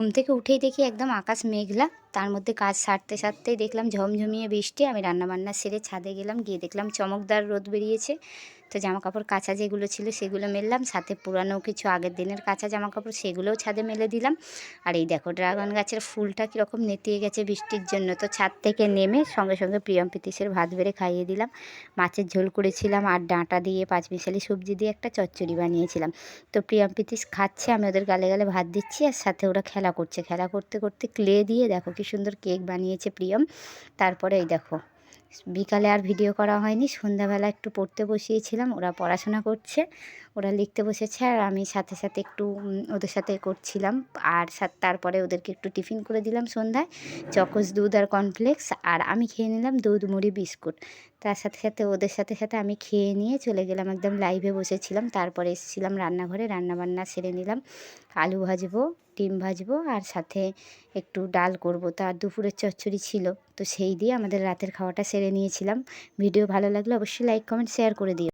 ঘুম থেকে উঠেই দেখি একদম আকাশ মেঘলা। তার মধ্যে কাজ সারতে সারতেই দেখলাম ঝমঝমিয়ে বৃষ্টি। আমি রান্নাবান্না সেরে ছাদে গেলাম, গিয়ে দেখলাম চমকদার রোদ বেরিয়েছে। তো জামা কাপড় কাঁচা যেগুলো ছিল সেগুলো মেললাম। সাথে পুরানো কিছু আগের দিনের কাঁচা জামা কাপড় সেগুলোও ছাদে মেলে দিলাম। আর এই দেখো, ড্রাগন গাছের ফুলটা কীরকম নেতিয়ে গেছে বৃষ্টির জন্য। তো ছাদ থেকে নেমে সঙ্গে সঙ্গে প্রিয়ম পিতিসের ভাত বেড়ে খাইয়ে দিলাম। মাছের ঝোল করেছিলাম আর ডাঁটা দিয়ে পাঁচ পাঁচমিশালি সবজি দিয়ে একটা চচ্চড়ি বানিয়েছিলাম। তো প্রিয়ম পিতিস খাচ্ছে, আমি ওদের গালে গালে ভাত দিচ্ছি আর সাথে ওরা খেলা করছে। খেলা করতে করতে ক্লে দিয়ে দেখো কি সুন্দর কেক বানিয়েছে প্রিয়ম। তারপরে এই দেখো বিকালে আর ভিডিও করা হয়নি। সন্ধ্যাবেলা একটু পড়তে বসিয়েছিলাম, ওরা পড়াশোনা করছে। ওরা লিখতে বসেছে আর আমি সাথে সাথে একটু ওদের সাথে করছিলাম। আর তারপরে ওদেরকে একটু টিফিন করে দিলাম সন্ধ্যায়। চকোস, দুধ আর কর্নফ্লেক্স। আর আমি খেয়ে নিলাম দুধ, মুড়ি, বিস্কুট। তার সাথে সাথে, ওদের সাথে সাথে আমি খেয়ে নিয়ে চলে গেলাম একদম লাইভে বসেছিলাম। তারপরে এসেছিলাম রান্নাঘরে, রান্নাবান্না সেরে নিলাম। আলু ভাজবো ডিম ভাজবো আর সাথে একটু ডাল করব। তার দুপুরের চচ্চড়ি ছিল, তো সেই দিয়ে আমাদের রাতের খাওয়াটা সেরে নিয়েছিলাম। ভিডিও ভালো লাগলে অবশ্যই লাইক কমেন্ট শেয়ার করে দিও।